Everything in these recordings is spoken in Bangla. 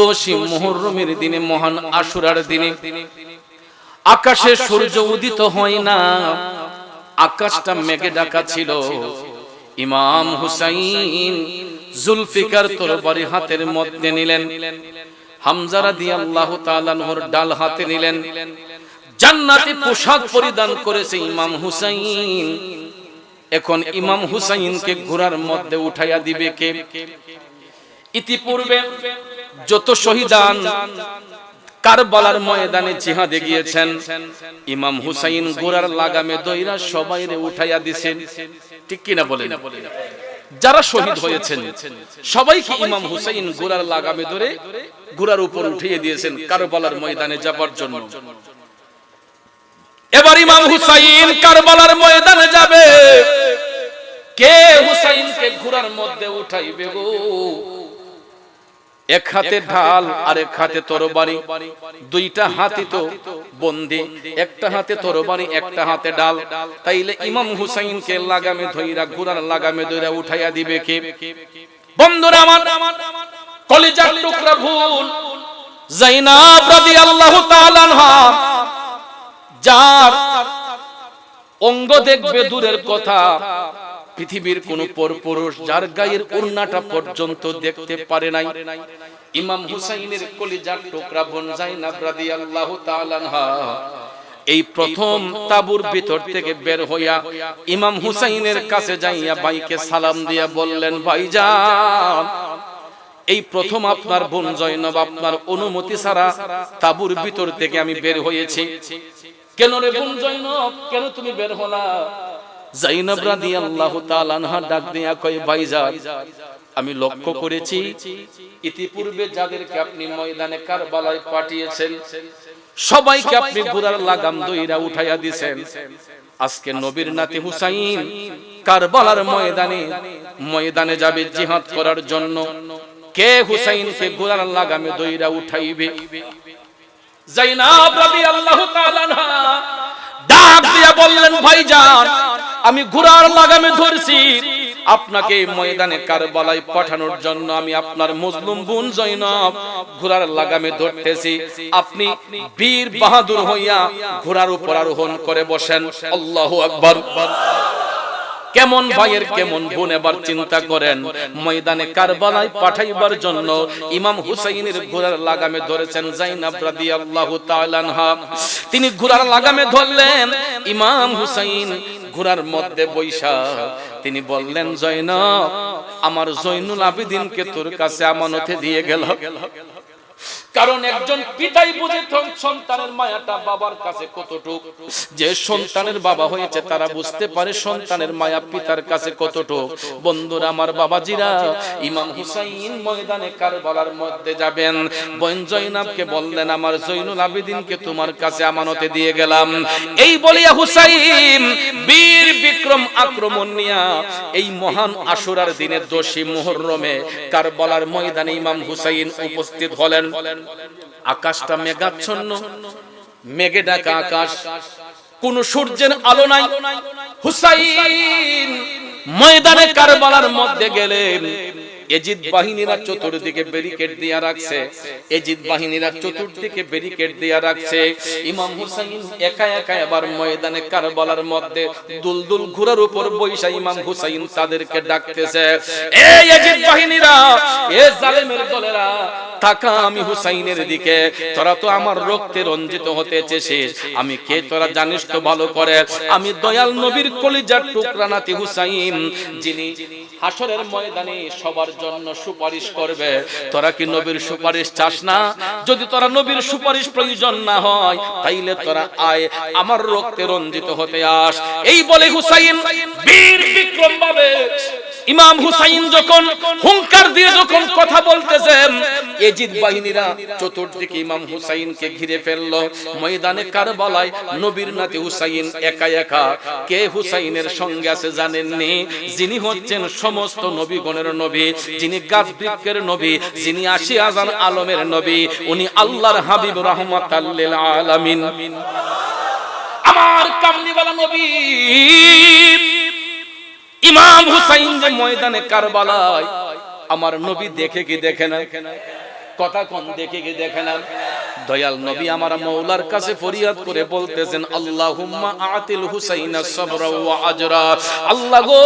দোষী মুহররমের দিনে, মহান আশুরার দিনে। আকাশে সূর্য উদিত হয় না। আকাশটা মেঘে ঢাকা ছিল। ইমাম হুসাইন জুলফিকার তরবারি হাতের মধ্যে নিলেন। হামজারা দিয়ে আল্লাহ তাআলার ডাল হাতে নিলেন। জান্নাতি পোশাক পরিধান করেছে ইমাম হুসাইন। এখন ইমাম হুসাইনকে ঘোড়ার মধ্যে উঠাইয়া দিবে কে? ইতিপূর্বে যত শহীদান কারবালার ময়দানে জিহাদে গিয়েছেন, ইমাম হুসাইন গোড়ার লাগামে দইরা সবাই উঠাইয়া দিছেন। ঠিক কিনা বলেন? যারা শহীদ হয়েছেন, সবাইকে ইমাম হুসাইন গোড়ার লাগামে ধরে গোড়ার উপর উঠিয়ে দিয়েছেন কারবালার ময়দানে যাবার জন্য। এবার ইমাম হুসাইন কারবালার ময়দানে যাবে। কে হুসাইনকে ঘোড়ার মধ্যে উঠাইবে গো? এক হাতে ঢাল আর এক হাতে তরবারি। দুইটা হাতি তো বন্দি। একটা হাতে তরবারি একটা হাতে ডাল তাইলে ইমাম হুসাইনকে লাগামে ধইরা ঘুরার লাগামে ধইরা উঠাইয়া দিবে কে? বন্ধুরা আমার কলিজার টুকরা ভুল। জাইনাব রাদিয়াল্লাহু তাআলা যার অঙ্গ দেখবে দূরের কথা। পৃথিবীর কোন পরপুরুষ যার গায়ের ওড়নাটা পর্যন্ত দেখতে পারে নাই। ইমাম হুসাইনের কলিজার টুকরা বোন জাইনাব রাদিয়াল্লাহু তাআলা আনহা এই প্রথম তাবুর ভিতর থেকে বের হইয়া ইমাম হুসাইনের কাছে যাইয়া ভাইকে সালাম দিয়া বললেন, ভাইজান, এই প্রথম আপনার বোন জয়নব আপনার অনুমতি ছাড়া তাবুর ভিতর থেকে আমি বের হয়েছি। কেন রে বোন জয়নব? কেন তুমি বের হলা? জাইনব রাদিয়াল্লাহু তাআলা আনহা ডাক দিয়া কয় ভাইজান আমি লক্ষ্য করেছি ইতিপূর্বে যাদেরকে আপনি ময়দানে কারবালায় পাঠিয়েছেন সবাইকে আপনি ঘোড়ার লাগাম দইরা উঠাইয়া দিছেন। আজকে নবীর নাতি হুসাইন কারবালার ময়দানে ময়দানে যাবে জিহাদ করার জন্য। কে হুসাইনকে ঘোড়ার লাগামে দইরা উঠাইবে। জাইনাব রাদিয়াল্লাহু তাআলা আনহা ডাক দিয়া বললেন, ভাইজান, আমি ঘোড়ার লাগামে ধরছি। আপনাকে ময়দানে কারবালায় পাঠানোর জন্য আমি আপনার মুসলিম বোন জৈনব ঘোড়ার লাগামে ধরতেছি। আপনি বীর বাহাদুর হইয়া ঘোড়ার উপর আরোহণ করে বসেন। আল্লাহু আকবার। কেমন ভাইয়ের কেমন বোন এবার চিন্তা করেন। ময়দানে কারবালায় পাঠাইবার জন্য ইমাম হুসাইনের ঘোড়ার লাগামে ধরেছেন জাইনাব রাদিয়াল্লাহু তাআলা আনহা। তিনি ঘোড়ার লাগামে ধরলেন ইমাম হুসাইন। ঘোড়ার মধ্যে বৈশা। তিনি বললেন জয়নব আমার জৈনুল আবেদিনকে তোর কাছে আমানতে দিয়ে গেল। কারণ একজন পিতাই বুঝে সন্তানের মায়াটা বাবার কাছে কতটুক? যে সন্তানের বাবা হয়েছে, তারা বুঝতে পারে সন্তানের মায়া পিতার কাছে কতটুক। বন্ধুরা, আমার বাবাজিরা, ইমাম হুসাইন ময়দানে কারবালার মধ্যে যাবেন। বোন জৈনাবকে বললেন, আমার জৈনুল আবেদিনকে তোমার কাছে আমানতে দিয়ে গেলাম। এই বলিয়া হুসাইন বীর বিক্রম আক্রমণ নিয়া এই মহান আশুরার দিনের দোষী মুহররমে কারবালার ময়দানে ইমাম হুসাইন উপস্থিত হলেন। আকাশটা মেঘাচ্ছন্ন মেঘে ডাকা আকাশ কোন সূর্যের আলো নাই। হুসাইন ময়দানে কারবালার মধ্যে গেলেন। এজিদ বাহিনীরা চতুর্দিকে ব্যারিকেড দিয়া রাখছে। এজিদ বাহিনীরা চতুর্দিকে ব্যারিকেড দিয়া রাখছে। ইমাম হুসাইন একা একা এবার ময়দানে কারবালার মধ্যে দুলদুল ঘোড়ার উপর বৈশা ইমাম হুসাইন তাদেরকে ডাকতেছে। এই এজিদ বাহিনীরা এ জালেমের দলেরা তাকা আমি হুসাইনের দিকে। তোরা তো আমার রক্তে রঞ্জিত হতে চেয়েছিস আমি কে তোরা জানিস তো ভালো করে? আমি দয়াল নবীর কলিজার টুকরা নাতি হুসাইন। যিনি হাসরের ময়দানে সবার জন্য সুপারিশ করবে। তোরা কি নবীর সুপারিশ চাস না? যদি তোরা নবীর সুপারিশ প্রয়োজন না হয়, তাইলে তোরা আয়, আমার রক্তে রঞ্জিত হতে আস। এই বলে হুসাইন বীর বিক্রম ভাবে ইমাম হুসাইন যখন হুঙ্কার দিয়ে যখন কথা বলতেছেন এজিদ বাহিনীরা চতুর্দিকে ইমাম হুসাইনকে ঘিরে ফেলল। ময়দানে কারবালায় নবীর নাতি হুসাইন একা একা। কে হুসাইনের সঙ্গে আছে জানেননি? যিনি হচ্ছেন সমস্ত নবীগণের নবী যিনি গাছ বৃক্ষের নবী যিনি আশি আজান আলমের নবী উনি আল্লাহর হাবিব রহমাতাল্লিল আলামিন। আমার কামলিওয়ালা নবী ইমাম হুসাইন যে ময়দানে কারবালায়, আমার নবী দেখে কি দেখে না কথা কোন, দেখে গিয়ে দেখে না দয়াল নবী আমার মৌলার কাছে ফরিয়াদ করে বলতেছেন, আল্লাহুম্মা আতিল হুসাইনা সবরা ওয়া আজরা। আল্লাহ গো,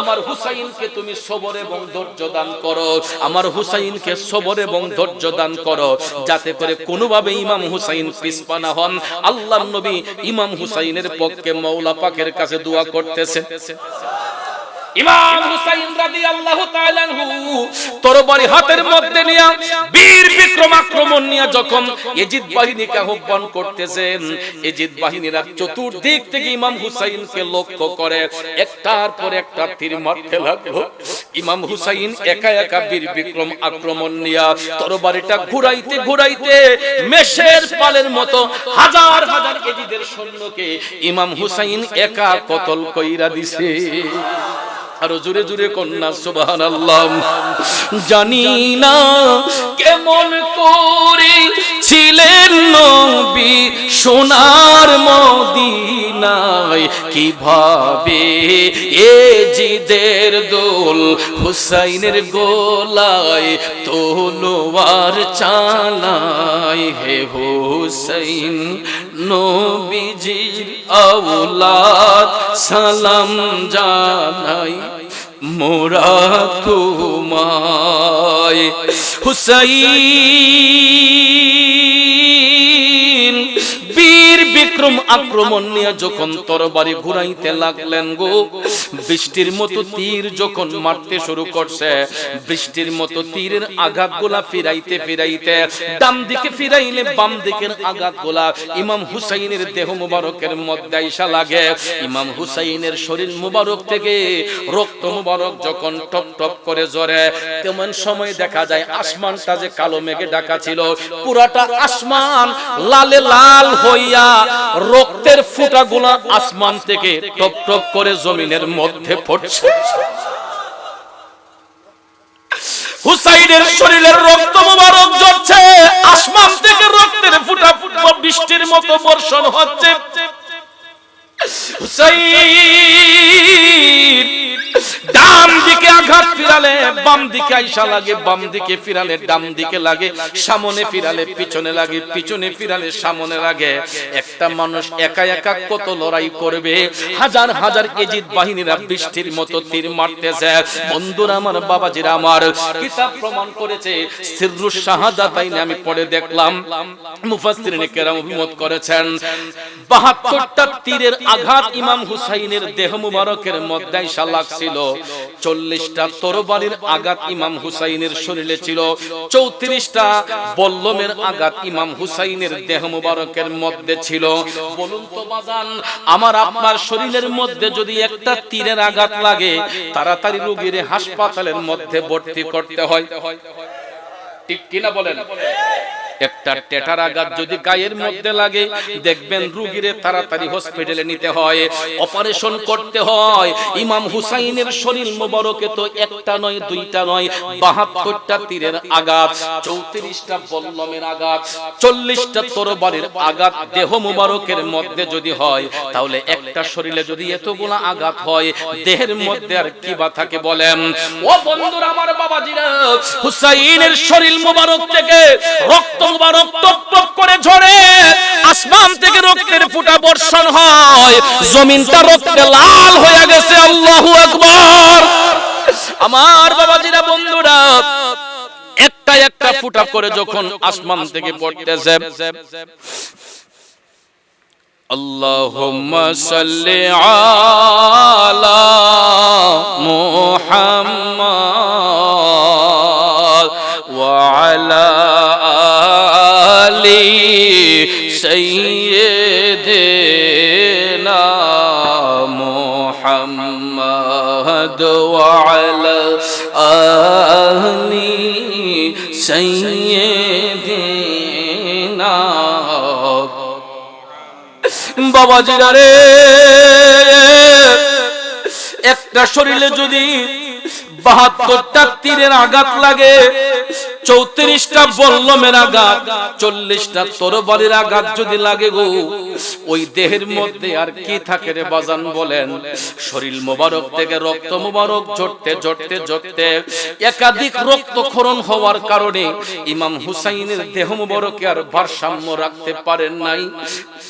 আমার হুসাইনকে তুমি সবর এবং ধৈর্য দান করো। আমার হুসাইনকে সবর এবং ধৈর্য দান করো, যাতে করে কোনোভাবে ইমাম হুসাইন পিছপা না হন। আল্লাহর নবী ইমাম হুসাইনের পক্ষে মৌলা পাকের কাছে দোয়া করতেছে। ইমাম হুসাইন রাদিয়াল্লাহু তাআলা আনহু তরবারি হাতের মধ্যে নিয়ে বীর বিক্রম আক্রমণ নিয়ে যখন ইজিদ বাহিনীকে আহ্বান করতেছেন ইজিদ বাহিনীরা চতুর্দিক থেকে ইমাম হুসাইনকে লক্ষ্য করে। একটার পর একটা তীর মারতে লাগল। ইমাম হুসাইন একা একা বীর বিক্রম আক্রমণ নিয়ে তরবারিটা ঘুরাইতে ঘুরাইতে মেষের পালের মতো হাজার হাজার এজিদের সৈন্যকে ইমাম হুসাইন একা কতল কইরা দিছে। আরও জুড়ে জুড়ে কন্যা সুবাহান আল্লাহ জানি না কেমন করে ছিলেন নবী সোনার মদিনায়, কীভাবে এ জিদের দোল হুসাইনের গোলায় তোলোয়ার চালাই হে হোসেন নবীজির আওলাদ। সালাম জানাই মোরা তোমায়। হুসাইন বিক্রম আক্রমণ নিয়ে যখন তরবারি ঘুরাইতে লাগলেন গো, বৃষ্টির মতো তীর যখন মারতে শুরু করছে, বৃষ্টির মতো তীরের আঘাত গোলা ফিরাইতে ফিরাইতে ডান দিকে ফিরাইলে বাম দিকের আঘাত গোলা ইমাম হুসাইনের দেহ মুবারকের মধ্যে আইসা লাগে। ইমাম হুসাইনের শরীর মুবারক থেকে রক্ত মুবারক যখন টপ টপ করে জ্বরে, তেমন সময় দেখা যায় আসমানটা যে কালো মেঘে ঢাকা ছিল, পুরাটা আসমান লালে লাল হইয়া রক্তের ফুটাগুলা আসমান থেকে টপ টপ করে জমিনের মধ্যে পড়ছে। হুসাইনের শরীরের রক্ত মুবারক ঝরছে আসমান থেকে রক্তের ফুটা ফুটা বৃষ্টির মতো বর্ষণ হচ্ছে। হুসাইন ডান দিকে আঘাত ফিরালে, বাম দিকে আইসা লাগে, বাম দিকে ফিরালে, ডান দিকে লাগে, সামনে ফিরালে, পিছনে লাগে, পিছনে ফিরালে, সামনে লাগে। একটা মানুষ একা একা কত লড়াই করবে? হাজার হাজার এজিদ বাহিনীরা বৃষ্টির মতো তীর মারতেছে। বন্ধুরা আমার, বাবাজিরা আমার, কিতাব প্রমাণ করেছে সিররুস শাহাদাতাইনে আমি পড়ে দেখলাম, মুফাসসিরিনে কেরাম অভিমত করেছেন 72টা তীরের আঘাত ইমাম হুসাইনের দেহ মুবারকের মধ্যে আইসা লাগছিল। চল্লিশটা তরবারির আঘাত ইমাম হুসাইনের শরীরে ছিল, চৌত্রিশটা বল্লমের আঘাত ইমাম হুসাইনের দেহ মুবারকের মধ্যে ছিল। বলুন তো বাজান, আমার আপনার শরীরের মধ্যে যদি একটা তীরের আঘাত লাগে, তাড়াতাড়ি রোগীর হাসপাতালের মধ্যে ভর্তি করতে হয়। ঠিক কিনা বলেন? একটা টেটার আঘাত যদি গায়ের মধ্যে লাগে, দেখবেন রুগীরে তাড়াতাড়ি হসপিটালে নিতে হয় অপারেশন করতে হয়। ইমাম হুসাইনের শরীর মোবারকে তো একটা নয়, দুইটা নয়, বাহাত্তরটা তীরের আঘাত, চৌত্রিশটা বল্লমের আঘাত, চল্লিশটা তরবারির আঘাত দেহ মুবারকের মধ্যে যদি হয়, তাহলে একটা শরীরে যদি এতগুলা আঘাত হয়, দেহের মধ্যে আর কি বা থাকে বলেন? ও বন্ধুরা, আমার বাবাজিরা, হুসাইনের শরীর মোবারক থেকে রক্ত মুবারক টপ টপ করে ঝরে আসমান থেকে রক্তের ফুটা বর্ষণ হয় জমিনটা রক্তে লাল হয়ে গেছে আল্লাহু আকবার আমার বাবাজিরা বন্ধুরা একটা একটা ফুটা করে যখন আসমান থেকে পড়তেছে اللهم صل على محمد وعلى آل سيدنا محمد وعلى آل سيدنا বাবাজিরা রে একটা শরীরে যদি বাহাত্তরটা তীরের আঘাত লাগে চৌত্রিশটা বল্লমের আঘাত চল্লিশটা তরবারির আঘাত যদি লাগে গো ওই দেহের মধ্যে আর কি থাকে রে বাজান বলেন? শরীর মোবারক থেকে রক্ত মোবারক ঝরতে ঝরতে ঝরতে একাধিক রক্তক্ষরণ হওয়ার কারণে ইমাম হুসাইনের দেহ মোবারকে আর ভারসাম্য রাখতে পারেন নাই।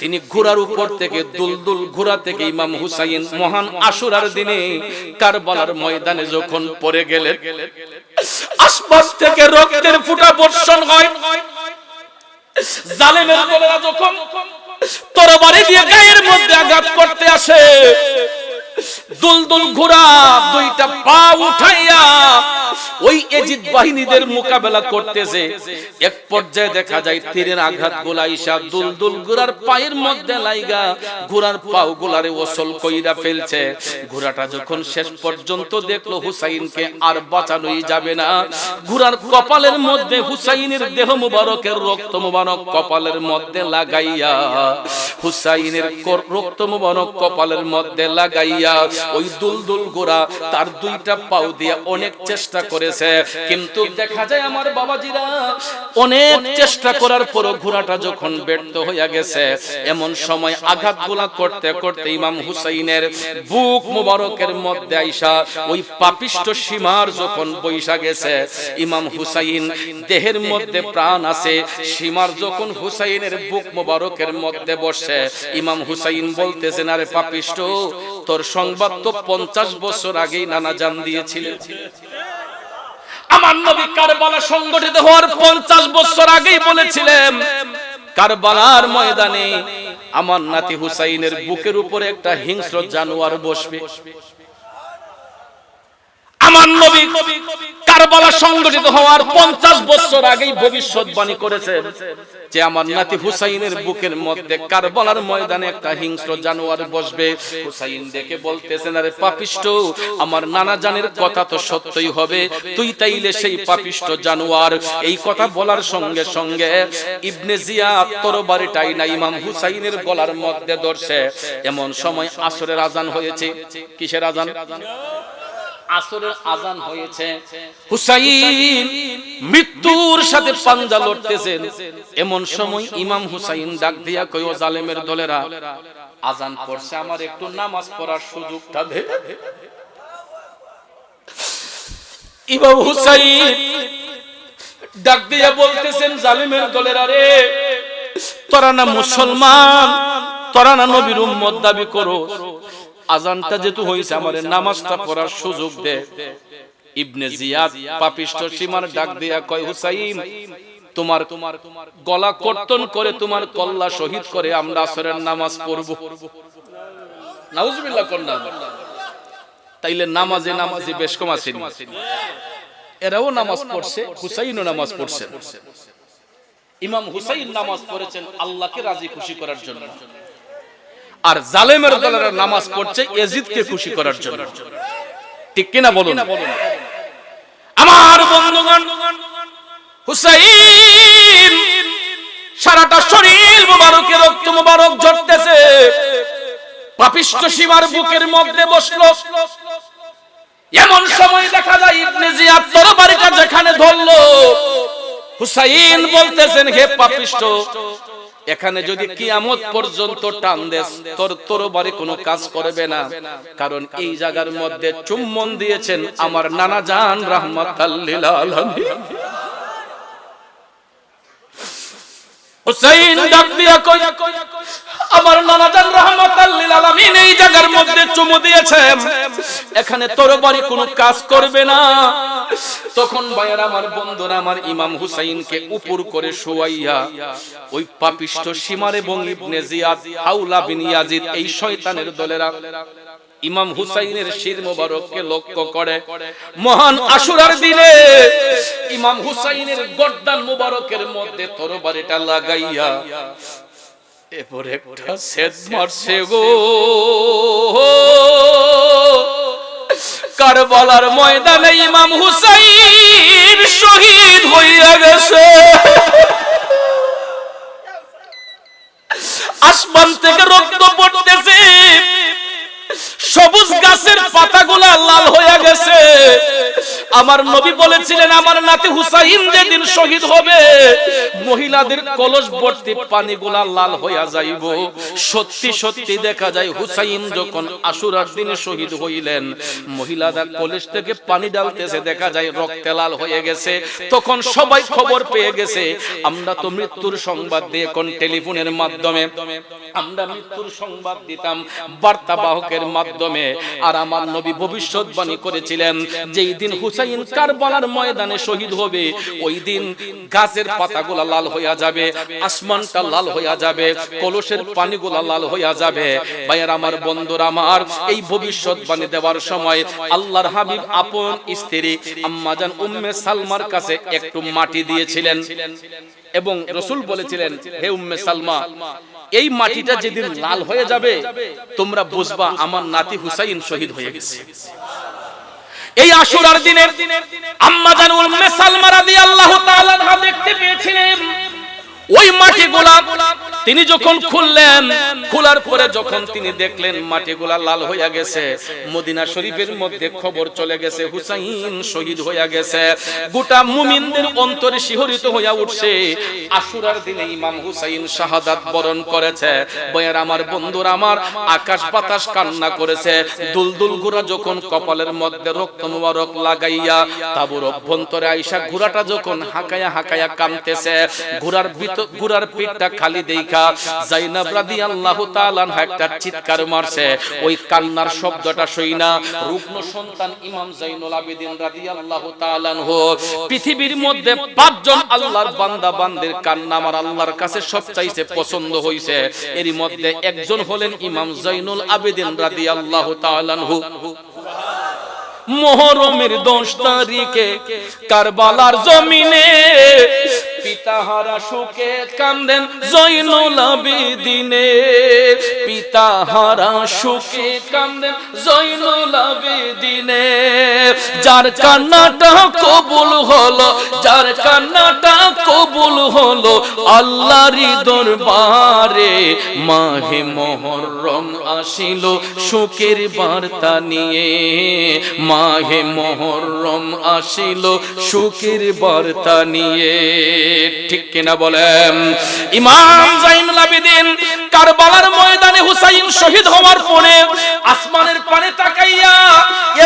তিনি ঘোড়ার উপর থেকে দুলদুল ঘোড়া থেকে ইমাম হুসাইন মহান আশুরার দিনে কারবালার ময়দানে যখন পড়ে গেলেন। আশপাশ থেকে রক্তের ফুটা বর্ষণ হয়। জালেমের দলেরা যখন তরবারি দিয়ে গায়ের মধ্যে আঘাত করতে আসে দুলদুল ঘোড়া, দুইটা পা উঠাইয়া ওই এজিদ বাহিনীদের মোকাবেলা করতেছে। এক পর্যায়ে দেখা যায় তীরের আঘাতগুলা ইসা দুলদুল ঘোড়ার পায়ের মধ্যে লাইগা, ঘোড়ার পাও গুলারে ওসল কইরা ফেলছে। ঘোড়াটা যখন শেষ পর্যন্ত দেখল হুসাইনকে আর বাঁচানোই যাবে না। ঘোড়ার কপালের মধ্যে হুসাইনের দেহ মুবারকের রক্ত মুবারক কপালের মধ্যে লাগাইয়া, হুসাইনের রক্ত মুবারক কপালের মধ্যে লাগাইয়া ওই দুলদুল গোড়া তার দুইটা পাও দিয়ে অনেক চেষ্টা করেছে। কিন্তু দেখা যায় আমার বাবাজিরা অনেক চেষ্টা করার পরও ঘোড়াটা যখন ব্যর্থ হইয়া গেছে, এমন সময় আঘাতগুলা করতে করতে ইমাম হুসাইনের বুক মুবারকের মধ্যে আইসা ওই পাপিষ্ট সীমার যখন বৈশা গেছে, ইমাম হুসাইন দেহের মধ্যে প্রাণ আছে, সীমার যখন হুসাইনের বুক মুবারকের মধ্যে বসে, ইমাম হুসাইন বলতেছেন, আরে পাপিষ্ট তোর সংবাদ তো পঞ্চাশ বছর আগেই নানা জান দিয়েছিলেন। আমার নবী কারবালা সংগঠিত হওয়ার পঞ্চাশ বছর আগেই বলেছিলেন, কারবালার ময়দানে আমার নাতি হুসাইনের বুকের উপরে একটা হিংস্র জানোয়ার বসবে। আমার নবী কারবালা সংগঠিত হওয়ার পঞ্চাশ বছর আগেই ভবিষ্যৎবাণী করেছেন যে আমার নাতি হুসাইনের বুকের মধ্যে কারবালার ময়দানে একটা হিংস্র জানোয়ার বসবে। হুসাইন দেখে বলতেছেন, আরে পাপিষ্ট, আমার নানা জানের কথা তো সত্যই হবে। তুই তাইলে সেই পাপিষ্ট জানোয়ার। এই কথা বলার সঙ্গে সঙ্গে ইবনে জিয়াদ তরবারিটাই না ইমাম হুসাইনের গলার মধ্যে ধরছে। এমন সময় আসরের আজান হয়েছে। কিসের আজান? আসরের আজান হয়েছে। হুসাইন মৃত্যুর সাথে পাঞ্জা লড়তেছেন। এমন সময় ইমাম হুসাইন ডাক দিয়া কইও জালেমের দলেরা আজান পড়ছে আমার একটু নামাজ পড়ার সুযোগটা দে। ইমাম হুসাইন ডাক দিয়া বলতেছেন জালিমের দলেরা রে তোরা না মুসলমান তোরা না নবীর উম্মত দাবি করো আজানটা যেহেতু হয়েছে আমার নামাজটা পড়ার সুযোগ দে। ইবনে জিয়াদ পাপিষ্ট সীমার ডাক দিয়া কয় হুসাইন তোমার তোমার গলা কর্তন করে তোমার কল্লা শহীদ করে আমরা আসরের নামাজ পড়ব। নাউজুবিল্লাহ কন্যা। তাইলে নামাজে নামাজে বেশ কম আসেনি। এরাও নামাজ পড়ছে হুসাইনও নামাজ পড়ছেন ইমাম হুসাইন নামাজ পড়েছেন আল্লাহকে রাজি খুশি করার জন্য। আর জালেমের দলের নামাজ পড়ছে এজিদকে খুশি করার জন্য। ঠিক কিনা বলুন? আমার বন্ধুগণ হুসাইন সারাটা শরীর মুবারকে রক্ত মুবারক ঝরতেছে। পাপিষ্ট সীমার বুকের মধ্যে বসল। এমন সময় দেখা যায় ইবনে জিয়াদ তরবারিটা যেখানে ধরলো। হুসাইন বলতেছেন হে পাপিষ্ট এখানে যদি কিয়ামত পর্যন্ত টান দেশ তোর তোর বাড়ি কোনো কাজ করবে না। কারণ এই জায়গার মধ্যে চুম্বন দিয়েছেন আমার নানা জান রহমত আলামিন। আমার নানা জান রাহমাতাল্লিল আলামিন এই জায়গার মধ্যে চুমু দিয়েছেন এখানে তোর বাড়ি কোনো কাজ করবে না। তখন আমার বন্ধুরা আমার ইমাম হুসাইনকে উপর করে শোয়াইয়া ওই পাপিষ্ট সীমার এবং ইবনে জিয়াদ হাউলা বিন এই শয়তানের দলেরা ইমাম হুসাইনের শির মোবারককে লক্ষ্য করে মহান আশুরার দিনে ইমাম হুসাইনের গর্দান মোবারকের মধ্যে তরবারিটা লাগাইয়া এরপরে একটা সেদ মারছে গো। কারবালার ময়দানে ইমাম হুসাইন শহীদ হইয়া গেছে। আসমান থেকে রক্ত পড়তেছে। সবুজ গাছের পাতাগুলা লাল হয়ে গেছে। আমার নবী বলেছিলেন, আমার নাতি হুসাইন যেদিন শহীদ হবে, মহিলাদের কলস ভর্তি পানিগুলা লাল হইয়া যাইব। সত্যি সত্যি দেখা যায়, হুসাইন যখন আশুরার দিনে শহীদ হইলেন, মহিলারা কলেজ থেকে পানি ডালতেছে দেখা যায় রক্তে লাল হয়ে গেছে। তখন সবাই খবর পেয়ে গেছে, আমরা তো মৃত্যুর সংবাদ দিয়ে কোন টেলিফোনের মাধ্যমে। আমরা মৃত্যুর সংবাদ দিতাম বার্তা বাহকের মাধ্যমে আর আমার নবী ভবিষ্যৎবাণী করেছিলেন যেই দিন হুসাইন কারবালার ময়দানে শহীদ হবে, ওই দিন গাছের পাতাগুলা লাল হইয়া যাবে, আসমানটা লাল হইয়া যাবে, কলসের পানিগুলা লাল হইয়া যাবে। ভাইয়ার আমার, বন্ধুরা আমার, এই ভবিষ্যৎবাণী দেওয়ার সময় আল্লাহর হাবিব আপন স্ত্রী আম্মাজান উম্মে সালমার কাছে একটু মাটি দিয়েছিলেন এবং রসুল বলেছিলেন, হে উম্মে সালমা এই মাটিটা যেদিন লাল হয়ে যাবে তোমরা বুঝবা আমার নাতি হুসাইন শহীদ হয়ে গেছে। এই আশুরার দিনের আম্মা জান উম্মে সালমা রাদিয়াল্লাহু তাআলা দেখতে পেয়েছিলেন। ওই মাটিগুলা তিনি যখন খুললেন খোলার পরে যখন তিনি দেখলেন মাটিগুলা লাল হইয়া গেছে মদিনা শরীফের মধ্যে খবর চলে গেছে হুসাইন শহীদ হইয়া গেছে। গোটা মুমিনদের অন্তরে শিহরিত হইয়া উঠছে। আশুরার দিনে ইমাম হুসাইন শাহাদাত বরণ করেছে। বয়ার আমার বন্ধুরা আমার আকাশ বাতাস কান্না করেছে। দুলদুল ঘোড়া যখন কপালের মধ্যে রক্ত মুবারক লাগাইয়া তাবুর অভ্যন্তরে আইসা ঘোড়াটা যখন হাকায়া হাকায়া কামতেছে ঘোড়ার ভিতর পিঠটা খালি জাইনাব রাদিয়াল্লাহু তাআলা চিৎকার মারছে। ওই কান্নার শব্দটা শুইনা সন্তান ইমাম জাইনুল আবেদিন রাদিয়াল্লাহু তাআলা পৃথিবীর মধ্যে পাঁচজন আল্লাহর বান্দা বান্দের কান্না আমার আল্লাহর কাছে সবচাইতে পছন্দ হইছে। এরই মধ্যে একজন হলেন ইমাম জাইনুল আবেদিন রাদিয়াল্লাহু তাআলা মোহরমের দশ তারিখে কারবালার জমিনে আবেদিনে। পিতাহারা সুখে যার কান্নাটা কবুল হলো, যার কান্নাটা কবুল হলো দরবারে। মাহে মোহরম আসিল সুখের বার্তা নিয়ে। মাহে মোহরম আসিল, সুখের বার্তা নিয়ে। ঠিক কিনা বলেন? ইমাম জাইনুল আবেদিন কারবালার ময়দানে হুসাইন শহীদ হওয়ার পরে আসমানের পানে তাকাইয়া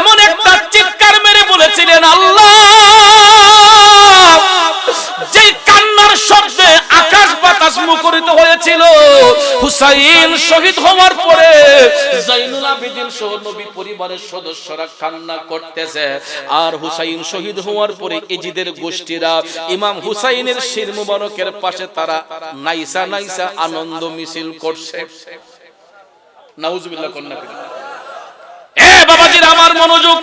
এমন একটা চিৎকার মেরে বলেছিলেন, আল্লাহ যে কান্নার শব্দে আকাশ মুখরিত হয়েছিল। হুসাইন শহীদ হওয়ার পরে জাইনুল আবেদিন সহ নবী পরিবারের সদস্যরা কান্না করতেছে। আর হুসাইন শহীদ হওয়ার পরে এজিদের গোষ্ঠীরা, ইমাম হুসাইনের শির মুবারকের পাশে তারা নাইসা নাইসা আনন্দ মিছিল করছে। নাউজুবিল্লাহ, কন্যা এ বাবাজির, আমার মনোযোগ।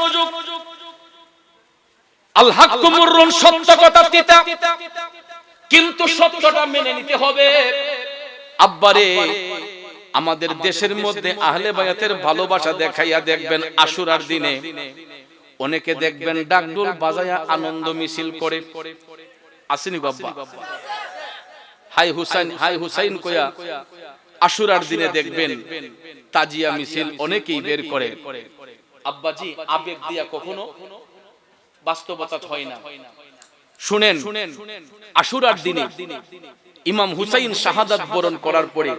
আল হাক্কুমুররুন সত্য কথা তিতা কিন্তু সত্যটা মেনে নিতে হবে। আব্বারে, আমাদের দেশের মধ্যে আহলে বায়াতের ভালোবাসা দেখাইয়া দেখবেন আশুরার দিনে। অনেকে দেখবেন ডাকডোল বাজায়া আনন্দ মিছিল করে। আসেনি বাবা হাই হুসাইন হাই হুসাইন কয়া আশুরার দিনে দেখবেন তাজিয়া মিছিল অনেকেই বের করে। আব্বাজি, আবেগ দিয়া কখনো বাস্তবতা হয় না। শুনেন আশুরার দিনে ইমাম হুসাইন শাহাদাত বরণ করার পরে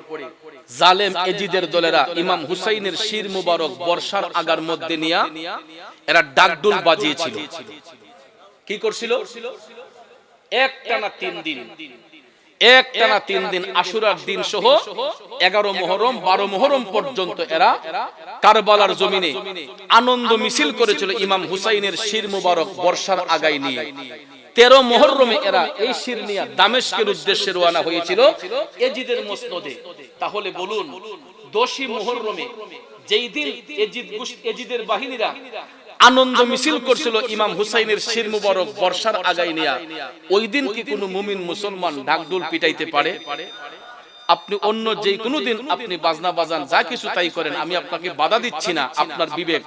জালেম এজিদের দলেরা ইমাম হুসাইনের শির মুবারক বর্ষার আগার মধ্যে নিয়া এরা ডাকডুল বাজিয়েছিল। কি করছিল? এক টানা তিন দিন। এক টানা তিন দিন আশুরার দিন সহ এগারো মহরম বারো মহরম পর্যন্ত এরা কারবালার জমিনে আনন্দ মিছিল করেছিল ইমাম হুসাইনের শির মুবারক বর্ষার আগায় নিয়ে। তেরো মহরমে এরা এই শির নিয়ে দামেশকের উদ্দেশ্যে রওনা হয়েছিল। এজিদের মসনদে। তাহলে বলুন দোষী মহরমে যেই দিন এজিদ এজিদের বাহিনীরা আনন্দ মিছিল করছিল ইমাম হুসাইনের শির মুবারক বর্ষার আগাই নিয়া, ওই দিন কি কোনো মুমিন মুসলমান ঢাকডোল পিটাইতে পারে? আপনি অন্য যে কোনো দিন আপনি বাজনা বাজান, যা কিছু তাই করেন, আমি আপনাকে বাধা দিচ্ছি না, আপনার বিবেক।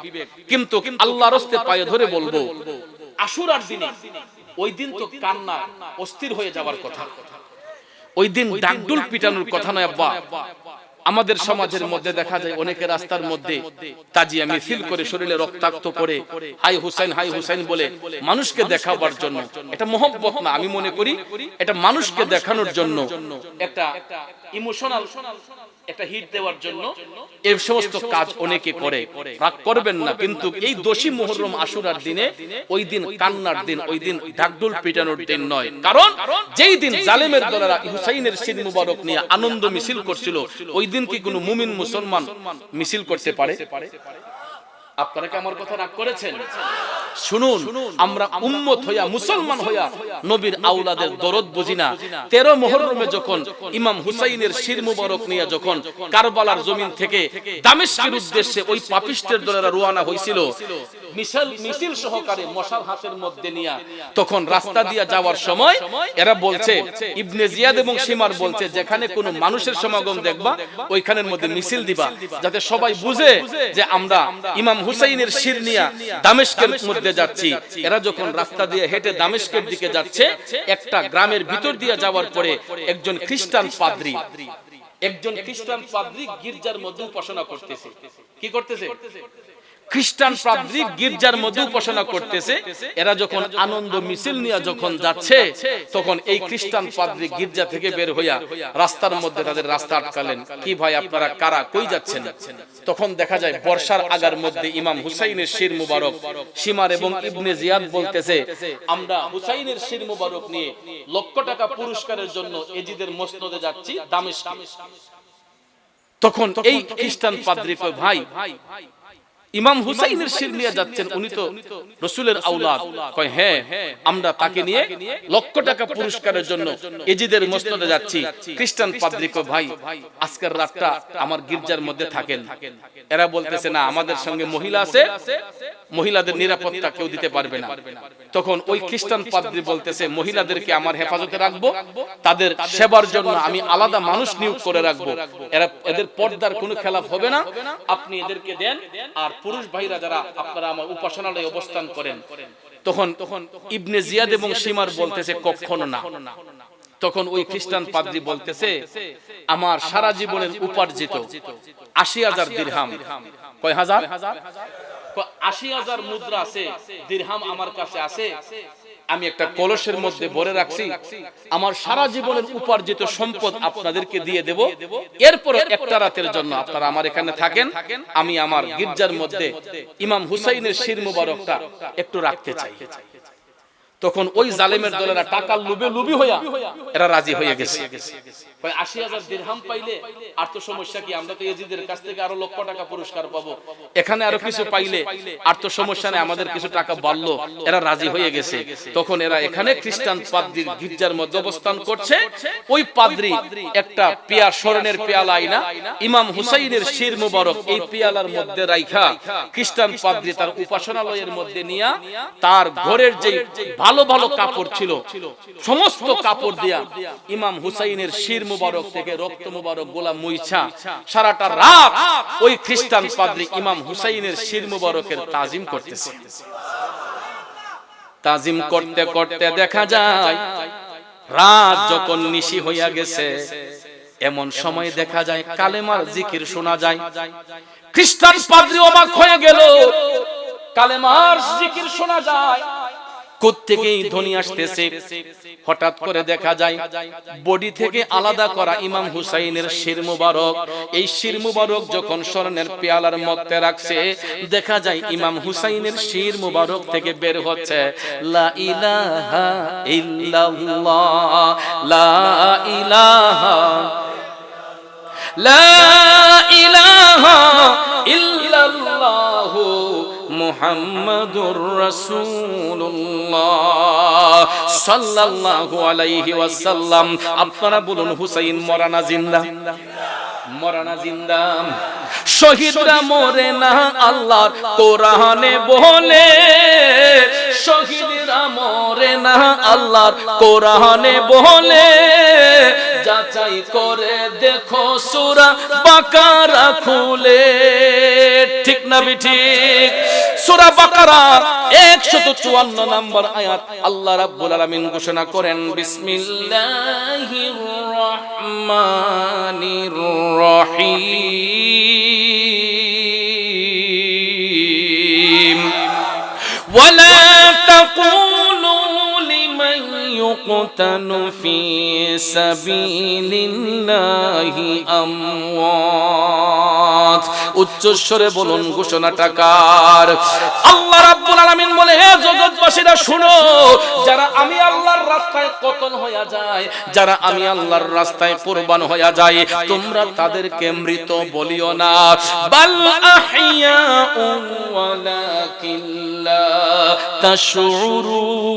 কিন্তু আল্লাহর হস্তে পায়ে ধরে বলব, আশুরার দিনে ওই দিন তো কান্না অস্থির হয়ে যাওয়ার কথা। ওই দিন ডাকডুল পিটানোর কথা নয় আব্বা। আমাদের সমাজের মধ্যে দেখা যায় অনেকে রাস্তার মধ্যে তাজিয়া মিছিল করে শরীরে রক্তাক্ত করে হাই হুসাইন হাই হুসাইন বলে মানুষকে দেখাবার জন্য। এটা মোহব্বত না আমি মনে করি এটা মানুষকে দেখানোর জন্য একটা ইমোশনাল একটা হিট দেওয়ার জন্য এই সমস্ত কাজ অনেকে করে রাগ করবেন না কিন্তু এই দোষী আশুরার দিনে ওই দিন কান্নার দিন ওই দিন ঢাকডুল পিটানোর দিন নয়। কারণ যেই দিন জালেমের দলেরা হুসাইনের সিন মুবারক নিয়ে আনন্দ মিছিল করছিল ওই দিন কি কোনো মুমিন মুসলমান মিছিল করতে পারে। আপনারা কি আমার কথা রাগ করেছেন? শুনুন, আমরা উম্মত হইয়া মুসলমান হইয়া নবীর আউলাদের দরদ বুঝি না। তেরো মোহরমে যখন ইমাম হুসাইনের শির মুবারক নিয়ে যখন কারবালার জমিন থেকে দামেশ্বের উদ্দেশ্যে ওই পাপিষ্টের দলেরা রোয়ানা হয়েছিল মিছিল মিছিল সহকারে মশাল হাতের মধ্যে নিয়ে তখন রাস্তা দিয়ে যাওয়ার সময় এরা বলছে ইবনে জিয়াদ এবং সীমার বলছে যেখানে কোনো মানুষের সমাগম দেখবা ওইখানের মধ্যে মিছিল দিবা যাতে সবাই বুঝে যে আমরা ইমাম হুসাইনের শির নিয়ে দামেস্কের মধ্যে যাচ্ছি। এরা যখন রাস্তা দিয়ে হেঁটে দামেস্কের দিকে যাচ্ছে একটা গ্রামের ভিতর দিয়ে যাওয়ার পরে একজন খ্রিস্টান পাদ্রী একজন খ্রিস্টান পাদ্রী গির্জার মধ্যে উপাসনা করতেছে কি করতেছে। খ্রিস্টান পাদ্রী গির্জার মধ্যে উপাসনা করতেছে। এরা যখন আনন্দ মিছিল নিয়ে যখন যাচ্ছে তখন এই খ্রিস্টান পাদ্রী গির্জা থেকে বের হইয়া রাস্তার মধ্যে তাদের রাস্তা আটকালেন। কি ভাই আপনারা কারা? কই যাচ্ছেন? তখন দেখা যায় বর্ষার আগার মধ্যে ইমাম হুসাইনের শির মুবারক সীমার এবং ইবনে জিয়াদ বলতেছে আমরা হুসাইনের শির মুবারক নিয়ে লক্ষ টাকা পুরস্কারের জন্য এজিদের মসনদে যাচ্ছি দামেশকে। তখন এই খ্রিস্টান পাদ্রী ভাই ইমাম হুসাইনের শির নিয়ে যাচ্ছেন উনি তো রসুলের আউলাদ কয় হ্যাঁ আমরা তাকে নিয়ে লক্ষ টাকা পুরস্কারের জন্য এজিদের মসনদে যাচ্ছি। খ্রিস্টান পাদ্রিক ভাই আজকের রাতটা আমার গির্জার মধ্যে থাকেন। এরা বলতেছে না আমাদের সঙ্গে মহিলা আছে মহিলাদের নিরাপত্তা কেউ দিতে পারবে না। তখন ওই খ্রিস্টান পাদ্রী বলতেছে মহিলাদেরকে আমার হেফাজতে রাখব তাদের সেবার জন্য আমি আলাদা মানুষ নিয়োগ করে রাখব। এরা এদের পর্দার কোনো খেলাফ হবে না আপনি এদেরকে দেন আর পুরুষ ভাইরা যারা আপনারা আমার উপাসনালয়ে অবস্থান করেন তখন তখন ইবনে জিয়াদ এবং সীমার বলতেছে কখনো না। তখন ওই খ্রিস্টান পাদ্রি বলতেছে আমার সারা জীবনের উপার্জিত আশি হাজার দিরহাম। কয় হাজার? আশি হাজার মুদ্রা আছে দিরহাম আমার কাছে আছে আমি একটা কলসের মধ্যে ভরে রাখছি, আমার সারা জীবনের উপার্জিত সম্পদ আপনাদেরকে দিয়ে দেব। এরপর একটা রাতের জন্য আপনারা আমার এখানে থাকেন, আমি আমার গির্জার মধ্যে ইমাম হুসাইনের শির মুবারকটা একটু রাখতে চাই। তখন ওই জালেমের দলেরা টাকার লোভে লুবি হইয়া এরা রাজি হয়ে গেছে। আশি হাজার দিরহাম পাইলে আর তো সমস্যা কি আমরা তো এজিদের কাছ থেকে আরও লক্ষ টাকা পুরস্কার পাবো? এখানে আরও কিছু পাইলে আর তো সমস্যা নেই আমাদের কিছু টাকা বাড়লো এরা রাজি হয়ে গেছে। তখন এরা এখানে খ্রিস্টান পাদ্রির গির্জার মধ্যে অবস্থান করছে। ওই পাদ্রি একটা পেয়া স্মরণের পেয়ালা আইনা। ইমাম হুসাইনের শির মুবারক এই পেয়ালার মধ্যে রাইখা খ্রিস্টান পাদ্রি তার উপাসনালয়ের মধ্যে নিয়া তার ঘরের যে ভালো ভালো কাপড় ছিল। সমস্ত কাপড় দিয়া ইমাম হুসাইনের শির মুবারক থেকে রক্ত মুবারক গোলা মুইছা সারাটা রাত ওই খ্রিস্টান পাদ্রী ইমাম হুসাইনের শির মুবারকের তাজিম করতেছে। তাজিম করতে করতে দেখা যায় রাত যখন নিশি হইয়া গেছে এমন সময় দেখা যায় কালেমার জিকির শোনা যায়। খ্রিস্টান পাদ্রী অবাক হয়ে গেল। কালেমার জিকির শোনা যায়। কোত্থেকেই ধ্বনি আসতেছে? হঠাৎ করে দেখা যায় বডি থেকে আলাদা করা ইমাম হুসাইনের শির মুবারক। এই শির মুবারক যখন স্বর্ণের পেয়ালার মধ্যে রাখছে দেখা যায় ইমাম হুসাইনের শির মুবারক থেকে বের হচ্ছে লা ইলাহা ইল্লাল্লাহ লা ইলাহা লা ইলাহা ইল্লাল্লাহু মুহাম্মাদুর রাসূলুল্লাহ। সাল্লাল্লাহু আলাইহি ওয়াসাল্লাম। আপনারা বলুন, হুসাইন মরানা জিন্দা? মরানা জিন্দা। শহীদরা মরে না আল্লাহর কোরআনে বলে। শহীদরা মরে না আল্লাহর কোরআনে বলে। যাচাই করে দেখো সূরা বাকারা খুলে। ঠিক না ঠিক সূরা বাকারা 154 নম্বর আয়াত আল্লাহ রাব্বুল আলামিন ঘোষণা করেন, বিসমিল্লাহির রহমানির রহিম। ওয়ালা তাকুলু লিমান يقتل في سبيل الله أموات উচ্চস্বরে বলুন ঘোষণা টাকার আল্লাহ রাব্বুল আলামিন বলে হে জগৎবাসীরা শুনো যারা আমি আল্লাহর রাস্তায় কতল হইয়া যায় যারা আমি আল্লাহর রাস্তায় কুরবান হইয়া যায় তোমরা তাদেরকে মৃত বলিও না বাল আহইয়াউ ওয়ালাকিন লা তাশউরুন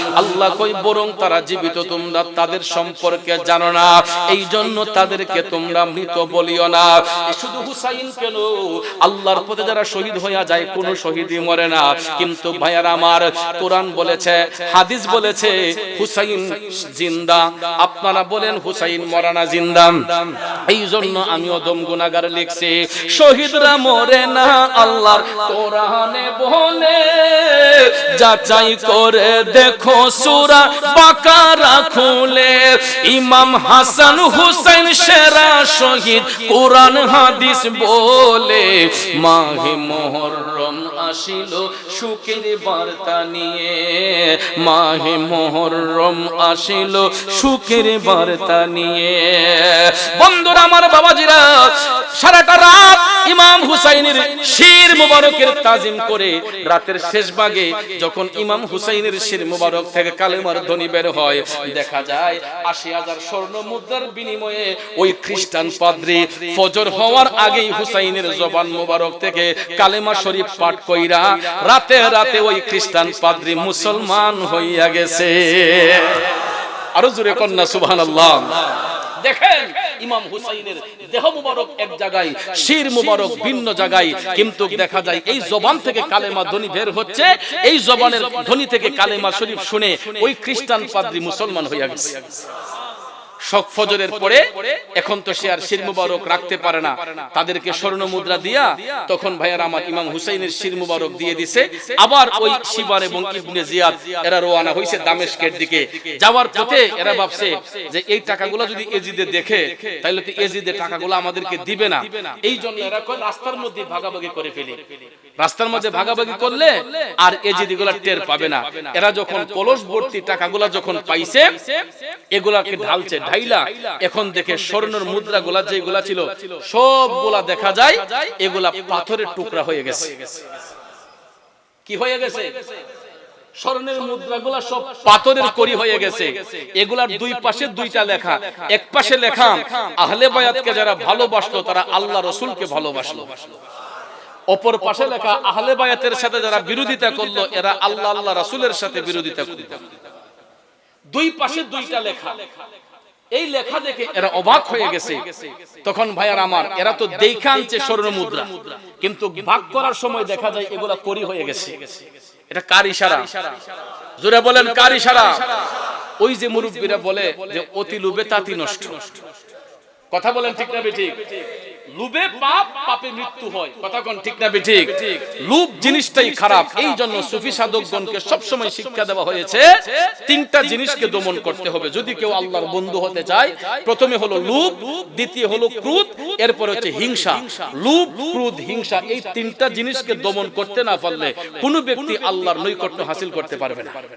আল্লাহ কই, বরং তারা জীবিত, তোমরা তাদের সম্পর্কে জানো না। এই জন্য তাদেরকে তোমরা মৃত বলিও না। শুধু হুসাইন কেন আল্লাহর পথে যারা শহীদ হইয়া যায়, কোন শহীদই মরে না। কিন্তু ভাইয়ার আমার, কোরআন বলেছে, হাদিস বলেছে, হুসাইন জিন্দা। আপনারা বলেন, হুসাইন মরানা জিন্দা? এই জন্য আমিও দম গুনাগার লিখছি, শহীদরা মরে না, আল্লাহর কোরআনে বলে, যাচাই করে দেখো। সুরা বাকারা খুলে, ইমাম হাসান হুসাইন সেরা শহীদ কোরআন, হাদিস বলে, মাহে মোহরম আসিল সুখের বার্তা নিয়ে, মাহে মোহরম আসিল সুখের বার্তা নিয়ে। বন্ধুরা, আমার বাবাজিরা, সারাটা রাত ইমাম হুসাইনের শির মুবারকের তাজিম করে, রাতের শেষ ভাগে যখন ইমাম হুসাইনের শির মুবারক থেকে কালেমার ধ্বনি বের হয়। দেখা যায় আশি হাজার স্বর্ণ মুদ্রার বিনিময়ে ওই খ্রিস্টান পাদ্রি ফজর হওয়ার আগেই হুসাইনের জবান মোবারক থেকে কালেমা শরীফ পাঠ কইরা রাতে রাতে ওই খ্রিস্টান পাদ্রি মুসলমান হইয়া গেছে। আরও জোরে কন্যা, সুবহানাল্লাহ। দেখেন, ইমাম হুসাইনের দেহ মুবারক এক জায়গায়, শির মুবারক ভিন্ন জায়গায়। কিন্তু দেখা যায় এই জবান থেকে কালেমা ধ্বনি বের হচ্ছে, এই জবানের ধ্বনি থেকে কালেমা শরীফ শুনে ওই খ্রিস্টান পাদ্রী মুসলমান হইয়া গেছে। ফজরের পরে এখন তো সে আর শির মুবারক রাখতে পারে না। তাদেরকে স্বর্ণ মুদ্রা দিয়া তখন ভাইয়ার আমার ইমাম হুসাইনের শির মুবারক দিয়ে দিছে। আবার ওই শিবান এবং ইবনে জিয়াদ এরা রওনা হইছে দামেশকের দিকে। যাওয়ার পথে এরা ভাবছে যে এই টাকাগুলো যদি এজিদে দেখে তাহলে তো এজিদে টাকাগুলো আমাদেরকে দিবে না। এই জন্য এরা কয় রাস্তার মধ্যে ভাগাভাগি করে ফেলি। রাস্তার মধ্যে ভাগাভাগি করলে আর এজিদ এগুলা টের পাবে না। এরা যখন কলস ভর্তি টাকাগুলা যখন পাইছে এগুলাকে ঢালছে ঢাইলা এখন দেখে স্বর্ণের মুদ্রা গুলা যেগুলা ছিল সবগুলা দেখা যায় এগুলা পাথরের টুকরা হয়ে গেছে। কি হয়ে গেছে? স্বর্ণের মুদ্রাগুলা সব পাথরের করি হয়ে গেছে। এগুলার দুই পাশে দুইটা লেখা। এক পাশে লেখা আহলে বায়াতকে যারা ভালোবাসলো তারা আল্লাহ রসুলকে ভালোবাসলো। অপর পাশে লেখা আহলে বায়াতের সাথে যারা বিরোধিতা করল এরা আল্লাহ আল্লাহ রাসূলের সাথে বিরোধিতা করল। দুই পাশে দুইটা লেখা। এই লেখা দেখে এরা অবাক হয়ে গেছে। তখন ভাইয়ার আমার এরা তো দেখা আনছে স্বর্ণ মুদ্রা। কিন্তু ভাগ করার সময় দেখা যায় এগুলা করি হয়ে গেছে। এটা কার ইশারা? জোরে বলেন কার ইশারা? ওই যে মুরব্বীরা বলে যে অতি লোভে তাতি নষ্ট। কথা বলেন ঠিক না ঠিক লুবে পাপ পাপে মৃত্যু হয়। কথা কোন ঠিক না ঠিক লুব জিনিসটাই খারাপ। এই জন্য সুফি সাধকগণকে সব সময় শিক্ষা দেওয়া হয়েছে তিনটা জিনিসকে দমন করতে হবে। যদি কেউ আল্লাহর বন্ধু হতে চায় প্রথমে হলো লুব দ্বিতীয় হলো ক্রোধ এরপর হচ্ছে হিংসা। লুব ক্রোধ হিংসা এই তিনটা জিনিসকে দমন করতে না পারলে কোনো ব্যক্তি আল্লাহর নৈকট্য হাসিল করতে পারবে না।